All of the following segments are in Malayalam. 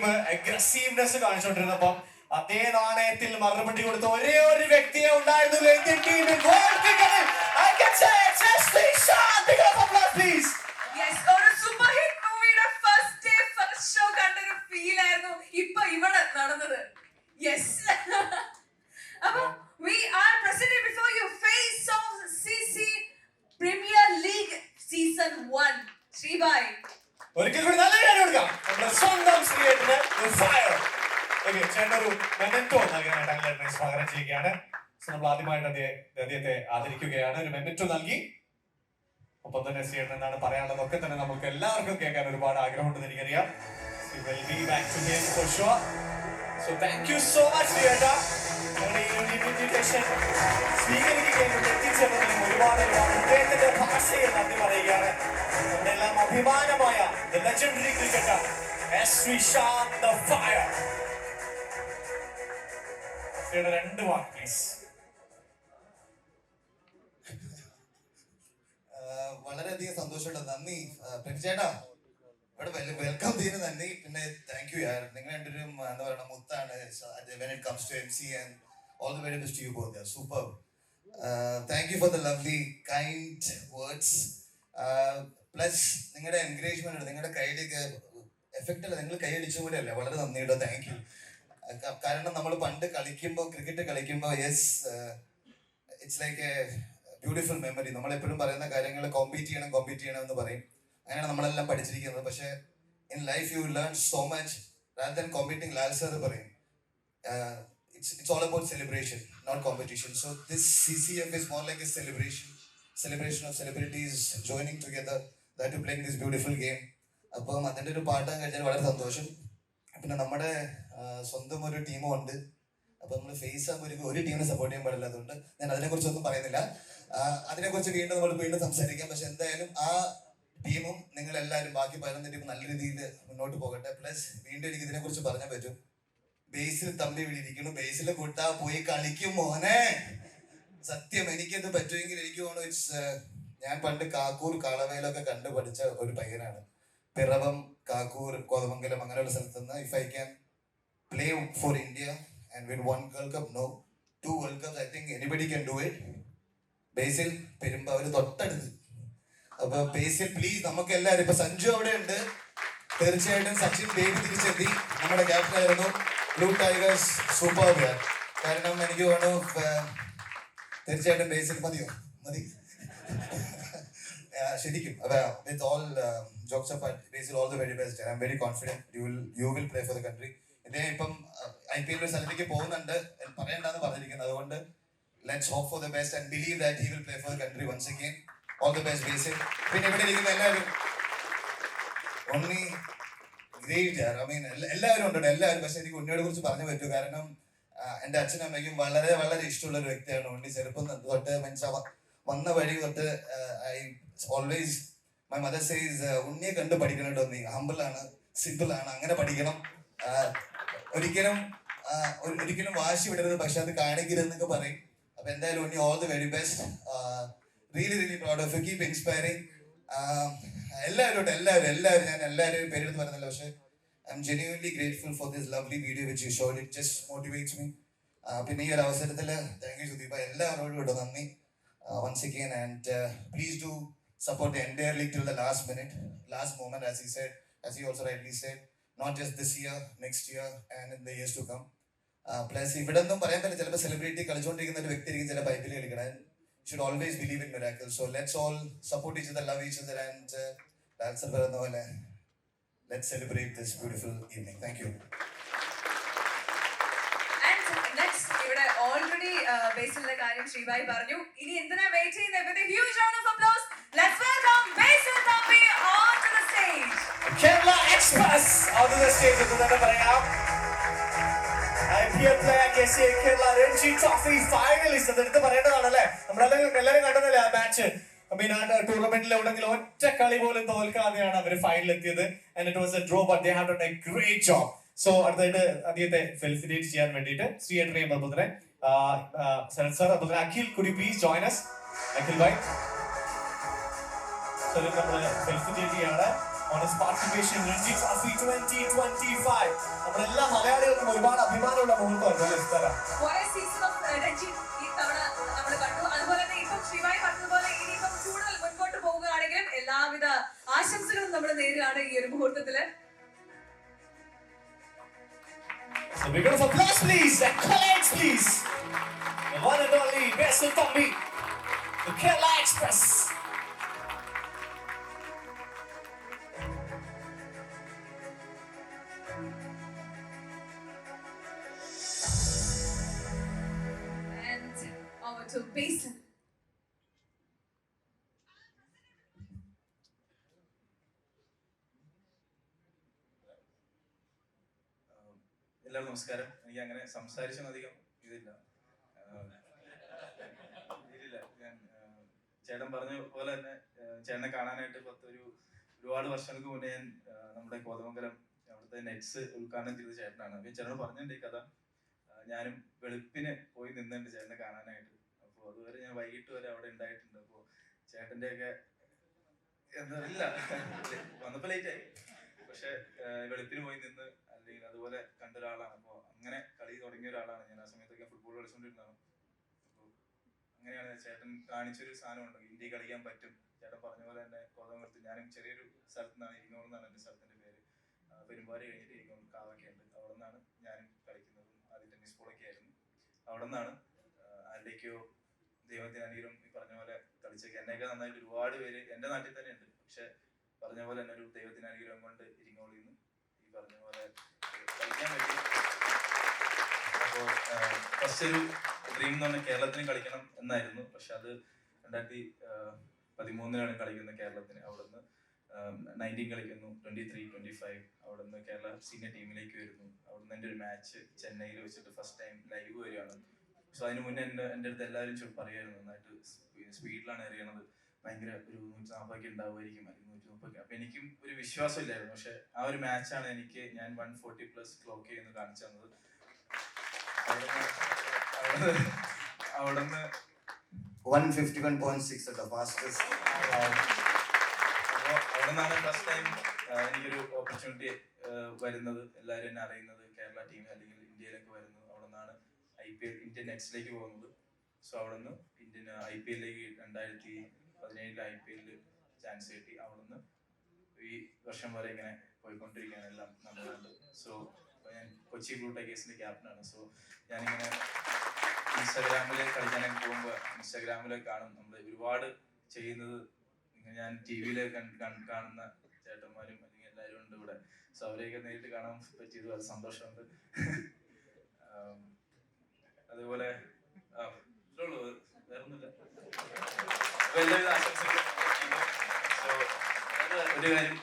ടീം അഗ്രസീവ്നെസ് കാണിച്ചുകൊണ്ടിരുന്നപ്പം അതേ നാണയത്തിൽ മറുപടി കൊടുത്ത ഒരേ ഒരു വ്യക്തിയെ ഉണ്ടായിരുന്നുള്ളൂ ഗോൾ ഐ സേ ഒരു super hit first day show feel ആയിരുന്നു. ഇപ്പൊ ഇവിടെ നടന്നത്. യെസ് അപ്പൊ we are present before you face off CC premier league season 1 Sreebhai ഒരിക്കൽ കൂടി നല്ല കാര്യം കൊടുക്കാം നമ്മുടെ സ്വന്തം ശ്രീയേട്ടന് ഫയർ ഓക്കെ ചേട്ടൻ ഒരു മെമെന്റോ നൽകാനായിട്ട് അങ്ങനെ സ്വാഗതം ചെയ്യുകയാണ്. സോ നമ്മൾ ആദ്യമായിട്ട് അദ്ദേഹം അദ്ദേഹത്തെ ആദരിക്കുകയാണ്. ഒരു മെമെന്റോ നൽകി. ഒപ്പം തന്നെ ചെയ്യണം എന്നാണ് പറയാനുള്ളതൊക്കെ തന്നെ നമുക്ക് എല്ലാവർക്കും കേൾക്കാൻ ഒരുപാട് ആഗ്രഹമുണ്ടെന്ന് എനിക്കറിയാം. സോ അഭിമാനമായ legendary cricketer S Sreesanth the fire ശ്രീയുടെ രണ്ട് വാക്ക് പ്ലീസ് വളരെയധികം സന്തോഷമുണ്ട്. നന്ദി. പ്രതി ചേട്ടാ ഇവിടെ വെൽക്കം ചെയ്യുന്ന നന്ദി. പിന്നെ താങ്ക് യു യാർ. നിങ്ങൾ രണ്ടുപേരും എന്താ പറയുക മുത്താണ്. When it comes to M C and all the very best you both super thank you for the lovely kind words plus നിങ്ങളുടെ എൻകറേജ്മെന്റ് നിങ്ങളുടെ കയ്യിലേക്ക് എഫക്റ്റ് അല്ല നിങ്ങൾ കൈയടിച്ച പോലെ അല്ല. വളരെ നന്ദി കേട്ടോ താങ്ക് യു കാരണം നമ്മൾ പണ്ട് കളിക്കുമ്പോൾ ക്രിക്കറ്റ് കളിക്കുമ്പോൾ yes it's like a beautiful memory നമ്മളെപ്പോഴും പറയുന്ന കാര്യങ്ങൾ കോമ്പീറ്റ് ചെയ്യണം കോമ്പീറ്റ് ചെയ്യണം എന്ന് പറയും. അങ്ങനെയാണ് നമ്മളെല്ലാം പഠിച്ചിരിക്കുന്നത്. പക്ഷേ in life you learn so much rather than competing Lal എന്ന് പറയും it's it's all about celebration not competition so this C C F is more like a celebration celebration of celebrities joining together that to playing this beautiful game അപ്പം അതിന്റെ ഒരു പാട്ടാൻ കഴിഞ്ഞാൽ വളരെ സന്തോഷം. പിന്നെ നമ്മുടെ സ്വന്തം ഒരു ടീമും ഉണ്ട്. അപ്പൊ നമ്മൾ ഫേസ് ആകുമ്പോൾ ഒരു ടീമിനെ സപ്പോർട്ട് ചെയ്യാൻ പാടില്ല. അതുകൊണ്ട് ഞാൻ അതിനെക്കുറിച്ചൊന്നും പറയുന്നില്ല. അതിനെ അതിനെക്കുറിച്ച് വീണ്ടും നമ്മൾ വീണ്ടും സംസാരിക്കാം. പക്ഷെ എന്തായാലും ആ ടീമും നിങ്ങൾ എല്ലാവരും ബാക്കി പതിനൊന്ന് ടീം നല്ല രീതിയിൽ മുന്നോട്ട് പോകട്ടെ. പ്ലസ് വീണ്ടും എനിക്ക് ഇതിനെക്കുറിച്ച് പറഞ്ഞാൽ പറ്റും. ബേസിൽ തമ്പി വിളിയിരിക്കുന്നു ബേസിൽ കൂട്ടാ പോയി കളിക്കും മോനെ. സത്യം എനിക്കത് പറ്റുമെങ്കിൽ എനിക്ക് തോന്നുന്നു ഇറ്റ്സ് ഞാൻ പണ്ട് കാക്കൂർ കാളവേലൊക്കെ കണ്ടു പഠിച്ച ഒരു പയ്യനാണ്. പിറവം കാക്കൂർ കോതമംഗലം അങ്ങനെയുള്ള സ്ഥലത്ത് നിന്ന് if I can play for India and win one world cup no two world cup I think anybody can do it Basil Perumbavoor തൊട്ടടുത്ത്. അപ്പൊ ബേസിൽ പ്ലീസ് നമുക്ക് എല്ലാവരും ഇപ്പൊ സഞ്ജു അവിടെ ഉണ്ട് തീർച്ചയായിട്ടും സച്ചിൻ ബേബി തിരിച്ചെത്തി. നമ്മുടെ ക്യാപ്റ്റൻ ആയിരുന്നു ബ്ലൂ ടൈഗേഴ്സ് സൂപ്പർ കാരണം എനിക്ക് വേണം തീർച്ചയായിട്ടും ബേസിൽ മതിയോ? മതി. ശരിക്കും. With all jokes of Basil all the very best I'm very confident you will you will play for the country ഇദ്ദേഹം ഇപ്പം ഐ പി എൽ ഒരു സ്ഥലത്തേക്ക് പോകുന്നുണ്ട്. പറയണ്ടെന്ന് പറഞ്ഞിരിക്കുന്നത് അതുകൊണ്ട് let's hope for the best and believe that he will play for the country once again all the best Basil പിന്നെ ഇവിടെ ഇരിക്കുന്ന എല്ലാവരും. ഒന്നി ഗ്രേറ്റ് ഐ മീൻ എല്ലാവരും ഉണ്ട് എല്ലാവരും. പക്ഷെ എനിക്ക് ഉണ്ണിയോട് കുറിച്ച് പറഞ്ഞു പറ്റൂ. കാരണം എന്റെ അച്ഛനും അമ്മയ്ക്കും വളരെ വളരെ ഇഷ്ടമുള്ള ഒരു വ്യക്തിയാണ് ഉണ്ണി. ചെറുപ്പം തൊട്ട് മീൻസ് വന്ന വഴി തൊട്ട് I always my mother says ഉണ്ണിയെ കണ്ട് പഠിക്കണം കേട്ടോ നീ. സിമ്പിൾ ആണ് അങ്ങനെ പഠിക്കണം. ഒരിക്കലും ഒരിക്കലും വാശി വിടരുത് പക്ഷെ അത് കാണിക്കരുതെന്നൊക്കെ പറയും. അപ്പൊ എന്തായാലും Unni all the very best really really proud of you keep inspiring എല്ലാവരും എല്ലാവരും എല്ലാവരും ഞാൻ എല്ലാവരും പേരെടുത്ത് പറയുന്നില്ല പക്ഷെ I'm genuinely grateful for this lovely video which showed it just motivates me പിന്നെ ഈ ഒരു അവസരത്തിൽ താങ്ക് യു സുദീപ. എല്ലാവരോടും നന്ദി. Once again and please do support the entire league till the last minute last moment as he said as he also rightly said not just this year next year and in the years to come plus ഇവിടെ ഒന്നും പറയാൻ പറ്റില്ല. ചിലപ്പോൾ സെലിബ്രിറ്റി കളിച്ചുകൊണ്ടിരിക്കുന്ന ഒരു വ്യക്തി ആയിരിക്കും ചില പൈപ്പിൽ കളിക്കണം should always believe in miracle so let's all support each other love each other and dancer പറയുന്ന പോലെ let celebrate this beautiful evening thank you and next ഇവിടെ ഓൾറെഡി ബേസിലിന്റെ കാര്യം ശ്രീബായി പറഞ്ഞു. ഇനി എന്തിനാ വെയിറ്റ് ചെയ്യുന്നത് with huge round of applause let's welcome Basil Thampi on to the stage Kerala express on to the stage എന്ന് തന്നെ പറയാം. കണ്ടതല്ലേ ആ മാച്ച് ആ ഒറ്റ കളി പോലും തോൽക്കാതെയാണ് അവർ ഫൈനൽ എത്തിയത്. And it was a draw but they have done a great job so അദ്ദേഹത്തെ ഫെലിസിറ്റേറ്റ് ചെയ്യാൻ വേണ്ടിയിട്ട് ശ്രീ ഏട്ടനെയും അതുപോലെ സരൺ സാർ അതുപോലെ അഖിൽ കുടി please join us Akhil bhai so നമ്മൾ ഫെലിസിറ്റേറ്റ് ചെയ്യാണ് on his participation in Ranji Trophy 2025. നമ്മളെല്ലാ മലയാളികൾക്കും ഒരുപാട് സീസൺ ഓഫ് എനർജി ഈ തവണ നമ്മൾ കണ്ടു. അതുപോലെ തന്നെ ഇപ്പം ശിവായി കൂടുതൽ മുൻപോട്ട് എല്ലാവിധ ആശംസകളും നമ്മൾ നേരുകയാണ് ഈ ഒരു മുഹൂർത്തത്തിൽ. So big round of applause please and college please. The one and only best of Tambi, the Kerala Express. എല്ലാവർക്കും നമസ്കാരം. എനിക്ക് അങ്ങനെ സംസാരിച്ചൊന്നും അധികം ഇതില്ല. ഇതില്ല ഞാൻ ചേട്ടൻ പറഞ്ഞ പോലെ തന്നെ ചേട്ടനെ കാണാനായിട്ട് പത്തൊരു ഒരു ഒരുപാട് വർഷങ്ങൾക്ക് മുന്നേ ഞാൻ നമ്മുടെ കോതമംഗലം അവിടുത്തെ നെറ്റ്സ് ഉദ്ഘാടനം ചെയ്ത ചേട്ടനാണ്. അപ്പം ചേട്ടനോട് പറഞ്ഞിട്ടുണ്ട് ഈ കഥ. ഞാനും വെളുപ്പിന് പോയി നിന്നുണ്ട് ചേട്ടനെ കാണാനായിട്ട്. അപ്പോൾ അതുവരെ ഞാൻ വൈകിട്ട് വരെ അവിടെ ഉണ്ടായിട്ടുണ്ട്. അപ്പോൾ ചേട്ടന്റെയൊക്കെ എന്താ ഇല്ല. വന്നപ്പോൾ ലേറ്റ് ആയി. പക്ഷെ വെളുപ്പിന് പോയി നിന്ന് അല്ലെങ്കിൽ അതുപോലെ കണ്ട ഒരാളാണ് അപ്പോൾ അങ്ങനെ കളി തുടങ്ങിയ ഒരാളാണ് ഞാൻ. ആ സമയത്തൊക്കെ ഫുട്ബോൾ കളിച്ചുകൊണ്ടിരുന്നതാണ് അപ്പോൾ അങ്ങനെയാണ് ചേട്ടൻ കാണിച്ചൊരു സാധനമുണ്ട് ഇന്ത്യ കളിക്കാൻ പറ്റും. ചേട്ടൻ പറഞ്ഞ പോലെ തന്നെ കോതമംഗലത്ത് ഞാനും ചെറിയൊരു സ്ഥലത്തു നിന്നാണ് ഇരിങ്ങോൾ എന്നാണ് എന്റെ സ്ഥലത്തിന്റെ പേര്. ആ, പെരുമ്പാടി കഴിഞ്ഞിട്ട് ഇരിങ്ങോൾ കാവൊക്കെ ഉണ്ട്. അവിടെ നിന്നാണ് ഞാനും കളിക്കുന്നതും. ആദ്യം ടെന്നീസ് ബോളൊക്കെ ആയിരുന്നു. അവിടെ നിന്നാണ് ആരുടെയൊക്കെയോ ദൈവത്തിനാണെങ്കിലും ഈ പറഞ്ഞ പോലെ കളിച്ചൊക്കെ. എന്നെയൊക്കെ നന്നായിട്ട് ഒരുപാട് പേര് എന്റെ നാട്ടിൽ തന്നെ ഉണ്ട്. പക്ഷെ പറഞ്ഞ പോലെ തന്നെ ഒരു ദൈവത്തിന് അനുഗ്രഹം കൊണ്ട് ഇരിങ്ങോളിൽ ഈ പറഞ്ഞ പോലെ കളിക്കാൻ പറ്റി അപ്പോൾ ഫസ്റ്റ് ഒരു ഡ്രീം എന്ന് പറഞ്ഞാൽ കേരളത്തിന് കളിക്കണം എന്നായിരുന്നു. പക്ഷെ അത് രണ്ടായിരത്തി പതിമൂന്നിലാണ് കളിക്കുന്നത് കേരളത്തിന്. അവിടുന്ന് നയന്റീൻ കളിക്കുന്നു ട്വന്റി ത്രീ ട്വന്റി ഫൈവ് അവിടുന്ന് കേരള സീനിയർ ടീമിലേക്ക് വരുന്നു. അവിടുന്ന് എന്റെ ഒരു മാച്ച് ചെന്നൈയിൽ വെച്ചിട്ട് ഫസ്റ്റ് ടൈം ലൈവ് വരികയാണ്. സോ അതിന് മുന്നേ എന്റെ എന്റെ അടുത്ത് എല്ലാവരും ചോ- പറയുമായിരുന്നു നന്നായിട്ട് സ്പീഡിലാണ് എറിയണത്. ഭയങ്കര ഒരു നൂറ്റി നാൽപ്പതൊക്കെ ഉണ്ടാവുമായിരിക്കും അല്ലെങ്കിൽ നൂറ്റി മുപ്പതൊക്കെ അപ്പം എനിക്കും ഒരു വിശ്വാസം ഇല്ലായിരുന്നു പക്ഷെ ആ ഒരു മാച്ചാണ് എനിക്ക് ഞാൻ വൺ ഫോർട്ടി പ്ലസ് ക്ലോക്ക് ചെയ്യുന്നത് കാണിച്ചു തന്നത്. അവിടുന്ന് one fifty one point six കേട്ടോ ഫാസ്റ്റസ്റ്റ് അപ്പോൾ അവിടെ നിന്നാണ് ഫസ്റ്റ് ടൈം എനിക്കൊരു ഓപ്പർച്യൂണിറ്റി വരുന്നത്. എല്ലാവരും എന്നെ അറിയുന്നത് കേരള ടീം അല്ലെങ്കിൽ ഇന്ത്യയിലൊക്കെ വരുന്നത്. അവിടെ നിന്നാണ് ഐ പി എൽ ഇന്ത്യൻ നെറ്റ്സിലേക്ക് പോകുന്നത്. സോ അവിടെ നിന്ന് ഇന്ത്യൻ ഐ പി എല്ലിലേക്ക് രണ്ടായിരത്തി പതിനേഴിൽ ഐ പി എല്ലിൽ ചാൻസ് കിട്ടി. അവിടെ നിന്ന് ഈ വർഷം വരെ ഇങ്ങനെ പോയിക്കൊണ്ടിരിക്കുകയാണ് എല്ലാം നല്ലതുണ്ട് സോ ഞാൻ കൊച്ചി ബ്ലൂ ടൈഗേഴ്സിന്റെ ക്യാപ്റ്റനാണ്. സോ ഞാനിങ്ങനെ ഇൻസ്റ്റാഗ്രാമിൽ കളിക്കാനൊക്കെ പോകുമ്പോൾ ഇൻസ്റ്റാഗ്രാമിലൊക്കെ കാണും. നമ്മൾ ഒരുപാട് ചെയ്യുന്നത് ഞാൻ ടി വിയിൽ കാണുന്ന ചേട്ടന്മാരും അല്ലെങ്കിൽ എല്ലാവരും ഉണ്ട് ഇവിടെ. സോ അവരെയൊക്കെ നേരിട്ട് കാണാൻ പറ്റിയത് വളരെ സന്തോഷമുണ്ട്. അതുപോലെ വേറൊന്നുമില്ല. ഒരു കാര്യം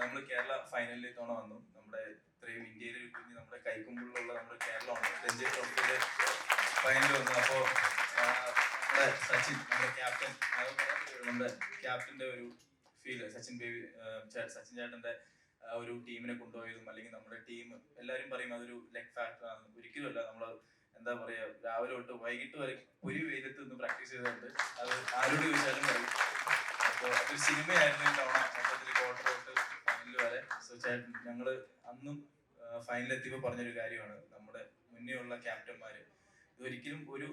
നമ്മൾ കേരള ഫൈനലിൽ തവണ വന്നു നമ്മുടെ ഇത്രയും ഇന്ത്യയിൽ ഒരു കുഞ്ഞ് നമ്മുടെ കൈക്കുമ്പിളിലുള്ള നമ്മുടെ കേരളമാണ് രഞ്ജി ട്രോഫിയിലെ ഫൈനൽ വന്നു. അപ്പോ നമ്മുടെ സച്ചിൻ നമ്മുടെ ക്യാപ്റ്റൻ നമ്മുടെ ക്യാപ്റ്റന്റെ ഒരു ഫീൽ സച്ചിൻ ബേബി സച്ചിൻ ചേട്ടന്റെ ഒരു ടീമിനെ കൊണ്ടുപോയതും അല്ലെങ്കിൽ നമ്മുടെ ടീം എല്ലാവരും പറയും അതൊരു ലെഗ് ഫാക്ടർ ആണ് ഒരിക്കലുമല്ല നമ്മൾ എന്താ പറയാ രാവിലെ തൊട്ട് വൈകിട്ട് വരെ ഒരു വെയിലത്ത് നിന്ന് പ്രാക്ടീസ് ചെയ്തിട്ടുണ്ട് അത് ആരോട് ചോദിച്ചാലും പറയും. അപ്പോൾ അതൊരു സിനിമയായിരുന്നു ഈ തവണ. മൊത്തത്തിൽ ക്വാർട്ടർ തൊട്ട് ഫൈനൽ വരെ. സോ ചേട്ടൻ ഞങ്ങൾ അന്നും ഫൈനലിൽ എത്തിയപ്പോൾ പറഞ്ഞൊരു കാര്യമാണ്. നമ്മുടെ മുന്നേ ഉള്ള ക്യാപ്റ്റന്മാര് ഇതൊരിക്കലും ഒരു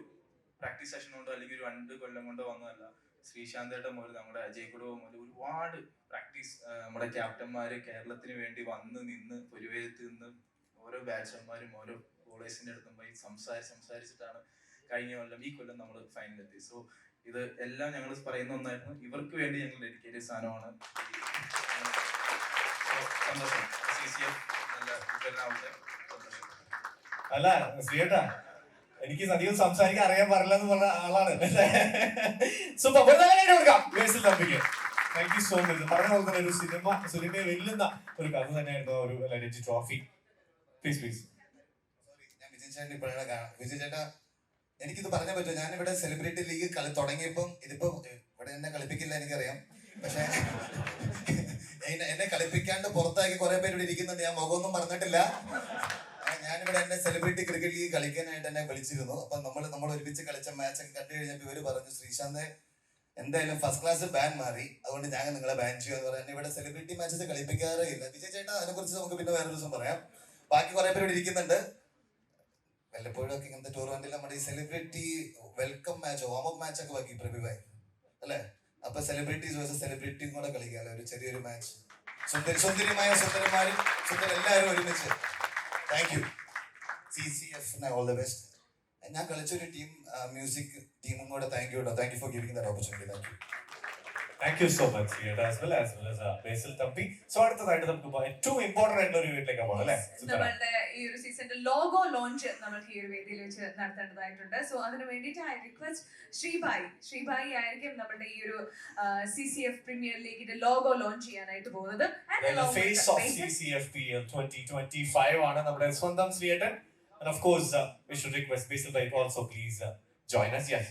പ്രാക്ടീസ് സെഷൻ കൊണ്ടോ അല്ലെങ്കിൽ ഒരു രണ്ട് കൊല്ലം കൊണ്ടോ വന്നതല്ല. ശ്രീശാന്തേട്ടൻ മുതൽ നമ്മുടെ അജയ് കുടുംബ മുതൽ ഒരുപാട് പ്രാക്ടീസ് നമ്മുടെ ക്യാപ്റ്റന്മാര് കേരളത്തിന് വേണ്ടി വന്ന് നിന്ന് പൊരുവേലത്ത് നിന്ന് ഓരോ ബാറ്റ്സ്മാന്മാരും ഓരോ ബോളേഴ്സിന്റെ അടുത്തും പോയി സംസാരി സംസാരിച്ചിട്ടാണ് കഴിഞ്ഞ കൊല്ലം ഈ കൊല്ലം നമ്മൾ ഫൈനലെത്തി സോ ഇത് എല്ലാം ഞങ്ങൾ പറയുന്ന ഒന്നായിരുന്നു. ഇവർക്ക് വേണ്ടി ഞങ്ങൾ ഡെഡിക്കേറ്റ് സാധനമാണ് നല്ല അല്ല ശ്രീയേട്ടാ എനിക്ക് അധികം സംസാരിക്കാൻ അറിയാൻ പാടില്ല എന്ന് പറഞ്ഞ ആളാണ് സൂപ്പർ. ഒരു നല്ല കാര്യം കൊടുക്കാം. തമ്പിക്ക്. താങ്ക് യു സോ മച്ച് പറഞ്ഞ പോലെ തന്നെ ഒരു സിനിമ സിനിമയെ വെല്ലുന്ന ഒരു കഥ തന്നെയായിരുന്നു ഒരു രഞ്ജി ട്രോഫി. പ്ലീസ് പ്ലീസ് ഞാൻ വിജയ് ചേട്ടൻ ഇപ്പോഴാണ് കാണാം വിജയ് ചേട്ടാ എനിക്കിത് പറഞ്ഞേ പറ്റും. ഞാൻ ഇവിടെ സെലിബ്രിറ്റി ലീഗ് കളി തുടങ്ങിയപ്പം ഇതിപ്പോ ഇവിടെ എന്നെ കളിപ്പിക്കില്ല എനിക്കറിയാം. പക്ഷെ എന്നെ കളിപ്പിക്കാണ്ട് പുറത്താക്കി കുറെ പേര് ഇവിടെ ഇരിക്കുന്നുണ്ട്. ഞാൻ മുഖമൊന്നും പറഞ്ഞിട്ടില്ല ഞാനിവിടെ എന്നെ സെലിബ്രിറ്റി ക്രിക്കറ്റ് ലീഗ് കളിക്കാനായിട്ട് എന്നെ വിളിച്ചിരുന്നു. അപ്പൊ നമ്മൾ നമ്മൾ ഒരുമിച്ച് കളിച്ച മാച്ച് ഒക്കെ കണ്ടു കഴിഞ്ഞപ്പോൾ ഇവർ പറഞ്ഞു ശ്രീശാന്ത് എന്തായാലും ഫസ്റ്റ് ക്ലാസ് ബാൻ മാറി. അതുകൊണ്ട് ഞാൻ നിങ്ങളെ ബാൻ ചെയ്യുമെന്ന് പറയാൻ ഇവിടെ സെലിബ്രിറ്റി മാച്ചസ് കളിപ്പിക്കാറേ ഇല്ല. വിജയ് ചേട്ടാ അതിനെ കുറിച്ച് നമുക്ക് പിന്നെ വേറെ ദിവസം പറയാം. ബാക്കി കുറെ പേര് ഇരിക്കുന്നുണ്ട്. വല്ലപ്പോഴും ഒക്കെ ഇങ്ങനത്തെ ടൂർണമെന്റിൽ നമ്മുടെ ഈ celebrity welcome match warm up match ഒക്കെ ബാക്കി പ്രഭുവായി അല്ലേ? അപ്പൊ സെലിബ്രിറ്റീസ് വേഴ്സസ് സെലിബ്രിറ്റിയും കൂടെ കളിക്കാമല്ലോ ഒരു ചെറിയൊരു മാച്ച് സുന്ദരി സുന്ദരിമായ സുന്ദരന്മാരും സുന്ദര എല്ലാവരും ഒരുമിച്ച്. Thank you C C F all the best ഞാൻ കളിച്ചൊരു ടീം മ്യൂസിക് ടീമും കൂടെ താങ്ക് യു കേട്ടോ thank you for giving that opportunity thank you thank you so much as well as well as Basil Thampi so അടുത്തതായിട്ട് നമുക്ക്. ഏറ്റവും ഇമ്പോർട്ടന്റ് ആയിട്ടുള്ള ഒരു വീട്ടിലേക്ക് പോകണം അല്ലേ? നമ്മളുടെ ഈ ഒരു സീസണിന്റെ ലോഗോ ലോഞ്ച് നമ്മൾക്ക് ഈ ഒരു വേദിയിൽ വെച്ച് നടത്തേണ്ടതായിട്ടുണ്ട്. സോ അതിന് വേണ്ടിയിട്ട് ഐ റിക്വസ്റ്റ് ശ്രീബായി. ശ്രീബായി ആയിരിക്കും നമ്മുടെ ഈ ഒരു സി സി എഫ് പ്രീമിയർ ലീഗിന്റെ ലോഗോ ലോഞ്ച് ചെയ്യാനായിട്ട് പോകുന്നത്. And face off C C F P twenty twenty five ആണ് നമ്മുടെ സ്വന്തം ശ്രീയേട്ടൻ and of course we should request Basil bike also please join us. Yes.